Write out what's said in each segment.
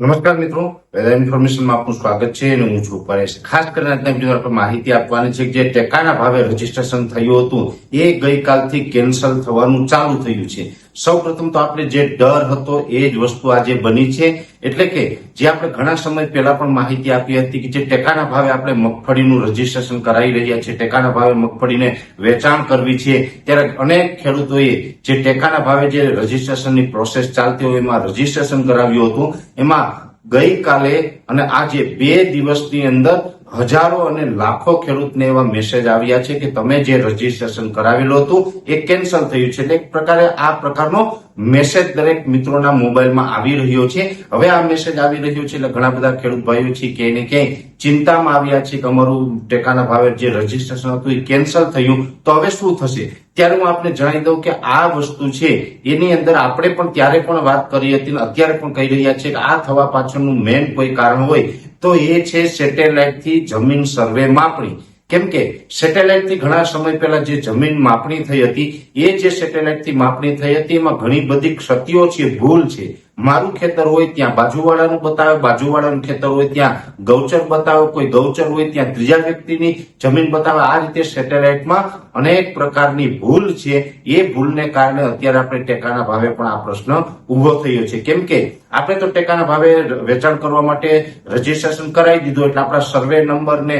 નમસ્કાર મિત્રો. વેધર ઇન્ફોર્મેશનમાં આપનું સ્વાગત છે અને હું છું પરેશ ખાસ કરીને આજના વીડિયો પર માહિતી આપવાની છે જે ટેકાના ભાવે રજીસ્ટ્રેશન થયું હતું, એ ગઈકાલથી કેન્સલ થવાનું ચાલુ થયું છે. સૌ પ્રથમ તો આપણે જે ડર હતો એ જ વસ્તુ આજે બની છે. એટલે કે જે આપણે ઘણા સમય પહેલા પણ માહિતી આપી હતી કે જે ટેકાના ભાવે આપણે મગફળીનું રજીસ્ટ્રેશન કરાવી રહ્યા છીએ, ટેકાના ભાવે મગફળીને વેચાણ કરવી છે. ત્યારે અનેક ખેડૂતોએ જે ટેકાના ભાવે જે રજીસ્ટ્રેશનની પ્રોસેસ ચાલતી હોય એમાં રજીસ્ટ્રેશન કરાવ્યું હતું. એમાં ગઈકાલે અને આજે બે દિવસની અંદર હજારો અને લાખો ખેડૂતને એવા મેસેજ આવ્યા છે કે તમે જે રજીસ્ટ્રેશન કરાવેલું હતું, એ કેન્સલ થયું છે. એટલે એક પ્રકારે આ પ્રકારનો મેસેજ દરેક મિત્રોના મોબાઈલમાં આવી રહ્યો છે. હવે આ મેસેજ આવી રહ્યો છે એટલે ઘણા બધા ખેડૂત ભાઈઓ છે કે એને ક્યાંય ચિંતામાં આવ્યા છે કે અમારું ટેકાના ભાવે જે રજીસ્ટ્રેશન હતું એ કેન્સલ થયું. તો હવે શું થશે? ત્યારે હું આપને જણાવી દઉં કે આ વસ્તુ છે, એની અંદર આપણે પણ ત્યારે પણ વાત કરી હતી અને અત્યારે પણ કહી રહ્યા છે કે આ થવા પાછળનું મેન કોઈ કારણ હોય તો એ છે સેટેલાઇટથી જમીન સર્વે માપણી. કેમ કે સેટેલાઇટથી ઘણા સમય પહેલા જે જમીન માપણી થઈ હતી, એ જે સેટેલાઇટથી માપણી થઈ હતી, એમાં ઘણી બધી ક્ષતિઓ છે, ભૂલ છે. મારું ખેતર હોય ત્યાં બાજુવાળાનું બતાવે, બાજુવાળાનું ખેતર હોય ત્યાં ગૌચર બતાવે, કોઈ ગૌચર હોય ત્યાં ત્રીજા વ્યક્તિની જમીન બતાવે. આ રીતે સેટેલાઇટમાં અનેક પ્રકારની ભૂલ છે. એ ભૂલને કારણે અત્યારે આપણે ટેકાના ભાવે પણ આ પ્રશ્ન ઊભો થયો છે. કેમ કે આપણે તો ટેકાના ભાવે વેચાણ કરવા માટે રજીસ્ટ્રેશન કરાવી દીધું એટલે આપણા સર્વે નંબર ને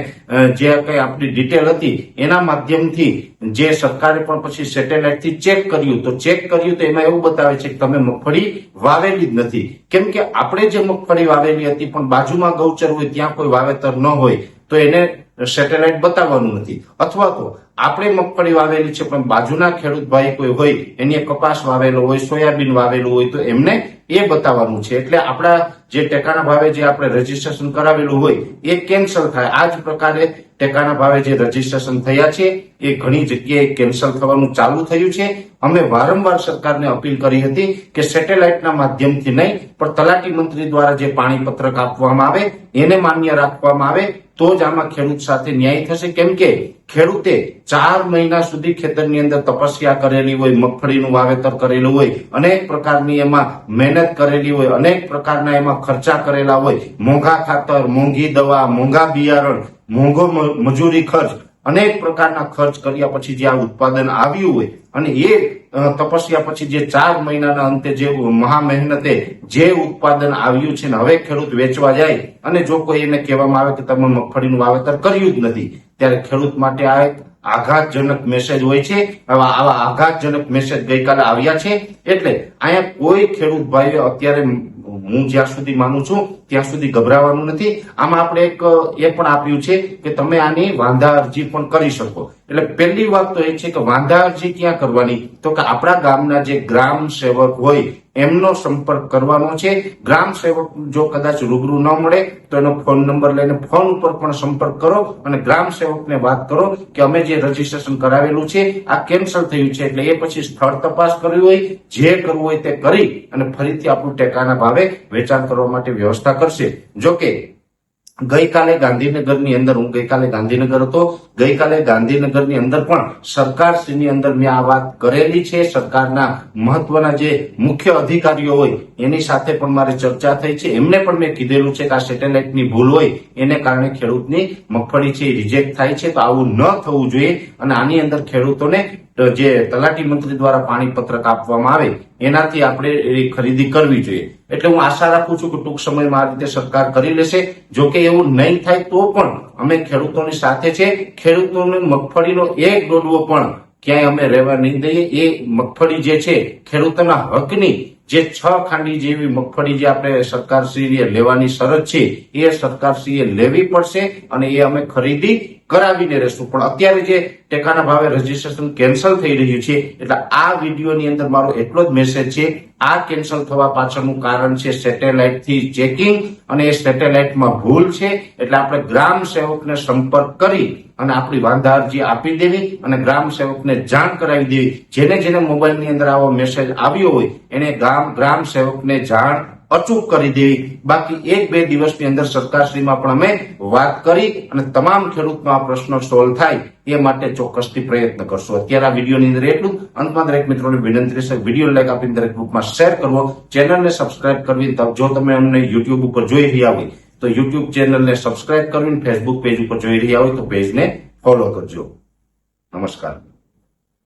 જે કઈ આપણી ડિટેલ હતી એના માધ્યમથી જે સરકારે પણ પછી સેટેલાઇટથી ચેક કર્યું. તો ચેક કર્યું તો એમાં એવું બતાવે છે કે તમે મગફળી વાવેલી જ નથી. કેમ કે આપણે જે મગફળી વાવેલી હતી, પણ બાજુમાં ગૌચર હોય, ત્યાં કોઈ વાવેતર ન હોય, તો એને સેટેલાઇટ બતાવવાનું નથી. અથવા તો આપણે મગફળી વાવેલી છે, પણ બાજુના ખેડૂત ભાઈ કોઈ હોય, એની કપાસ વાવેલો હોય, સોયાબીન વાવેલું હોય, તો એમને એ બતાવવાનું છે. એટલે આપણા જે ટેકાના ભાવે જે આપણે રજીસ્ટ્રેશન કરાવેલું હોય, એ કેન્સલ થાય. આ જ પ્રકારે ટેકાના ભાવે જે રજીસ્ટ્રેશન થયા છે, એ ઘણી જગ્યાએ કેન્સલ થવાનું ચાલુ થયું છે. અમે વારંવાર સરકારને અપીલ કરી હતી કે સેટેલાઇટના માધ્યમથી નહીં, પણ તલાટી મંત્રી દ્વારા જે પાણી પત્રક આપવામાં આવે, એને માન્ય રાખવામાં આવે તો જ આમાં ખેડૂત સાથે ન્યાય થશે. કેમ કે ખેડૂતે ચાર મહિના સુધી ખેતરની અંદર તપસ્યા કરેલી હોય, મગફળીનું વાવેતર કરેલું હોય, અનેક પ્રકારની એમાં મહેનત કરેલી હોય, અનેક પ્રકારના એમાં ખર્ચા કરેલા હોય. મોંઘા ખાતર, મોંઘી દવા, મોંઘા બિયારણ, મોંઘો મજૂરી ખર્ચ અનેક પ્રકારના ખર્ચ કર્યા પછી જે આ ઉત્પાદન આવ્યું હોય અને એ તપસ્યા પછી જે ચાર મહિનાના અંતે જે મહા મહેનતે જે ઉત્પાદન આવ્યું છે ને હવે ખેડૂત વેચવા જાય અને જો કોઈ એને કહેવામાં આવે કે તમે મગફળીનું વાવેતર કર્યું જ નથી, ત્યારે ખેડૂત માટે આ એક આઘાતજનક મેસેજ હોય છે, આવા આવા આઘાતજનક મેસેજ ગઈકાલે આવ્યા છે. એટલે અહીંયા કોઈ ખેડૂત ભાઈએ અત્યારે હું જ્યાં સુધી માનું છું ત્યાં સુધી ગભરાવાનું નથી. આમાં આપણે એક, એ પણ આપ્યું છે કે તમે આની વાંધા અરજી પણ કરી શકો. એટલે પહેલી વાત તો એ છે કે વાંધા અરજી ક્યાં કરવાની? તો કે આપણા ગામના જે ગ્રામ સેવક હોય, એમનો સંપર્ક કરવાનો છે. ગ્રામ સેવક જો કદાચ રૂબરૂ ન મળે, તો એનો ફોન નંબર લઈને ફોન ઉપર પણ સંપર્ક કરો અને ગ્રામ સેવકને વાત કરો કે અમે જે રજીસ્ટ્રેશન કરાવેલું છે, આ કેન્સલ થયું છે. એટલે એ પછી સ્થળ તપાસ કરવી હોય, જે કરવું હોય તે કરી અને ફરીથી આપણું ટેકાના ભાવે વેચાણ કરવા માટે વ્યવસ્થા કરશે. જોકે, ગઈકાલે ગાંધીનગરની અંદર, હું ગઈકાલે ગાંધીનગર હતો, ગઈકાલે ગાંધીનગરની અંદર પણ સરકારશ્રીની અંદર મેં આ વાત કરેલી છે. સરકારના મહત્વના જે મુખ્ય અધિકારીઓ હોય, એની સાથે પણ મારે ચર્ચા થઈ છે. એમને પણ મેં કીધેલું છે કે આ સેટેલાઇટની ભૂલ હોય, એને કારણે ખેડૂતની મગફળી છે રિજેક્ટ થાય છે. તો આવું ન થવું જોઈએ અને આની અંદર ખેડૂતોને જે તલાટી મંત્રી દ્વારા પાણી પત્રક આપવામાં આવે, એનાથી આપણે એ ખરીદી કરવી જોઈએ. એટલે હું આશા રાખું છું કે ટૂંક સમયમાં આ રીતે સરકાર કરી લેશે. જો કે એવું નહીં થાય તો પણ અમે ખેડૂતોની સાથે છે. ખેડૂતોને મગફળીનો એક ડોડવો પણ ક્યાંય અમે રહેવા નહીં દઈએ. એ મગફળી જે છે, ખેડૂતોના હકની જે છ ખાંડી જેવી મગફળી જે આપણે સરકારશ્રીએ લેવાની શરત છે, એ સરકારશ્રીએ લેવી પડશે અને એ અમે ખરીદી કરાવીને રહેશું. પણ અત્યારે જે ટેકાના ભાવે રજીસ્ટ્રેશન કેન્સલ થઈ રહ્યું છે, એટલે આ વિડીયોની અંદર મારો એટલો જ મેસેજ છે આ કેન્સલ થવા પાછળનું કારણ છે સેટેલાઇટથી ચેકિંગ અને એ સેટેલાઇટમાં ભૂલ છે એટલે આપણે ગ્રામ સેવકને સંપર્ક કરી અને આપણી વાંધા અરજી આપી દેવી અને ગ્રામ સેવકને જાણ કરાવી દેવી. જેને જેને મોબાઈલની અંદર આવો મેસેજ આવ્યો હોય એને ગ્રામ ગ્રામ સેવકને જાણ અચૂક કરી દેવી બાકી એક બે દિવસની અંદર સરકારશ્રીમાં પણ અમે વાત કરી અને તમામ ખેડૂતનો આ પ્રશ્ન સોલ્વ થાય એ માટે ચોક્કસથી પ્રયત્ન કરશું. અત્યારે આ વિડીયોની અંદર એટલું. અંતમાં દરેક મિત્રોને વિનંતી છે, વીડિયો લાઈક આપીને દરેક ગ્રુપમાં શેર કરવો. ચેનલને સબસ્ક્રાઇબ કરવી. જો તમે અમને યુટ્યુબ ઉપર જોઈ રહ્યા હોય, તો યુટ્યુબ ચેનલને સબસ્ક્રાઇબ કરવી ફેસબુક પેજ ઉપર જોઈ રહ્યા હોય, તો પેજને ફોલો કરજો. નમસ્કાર.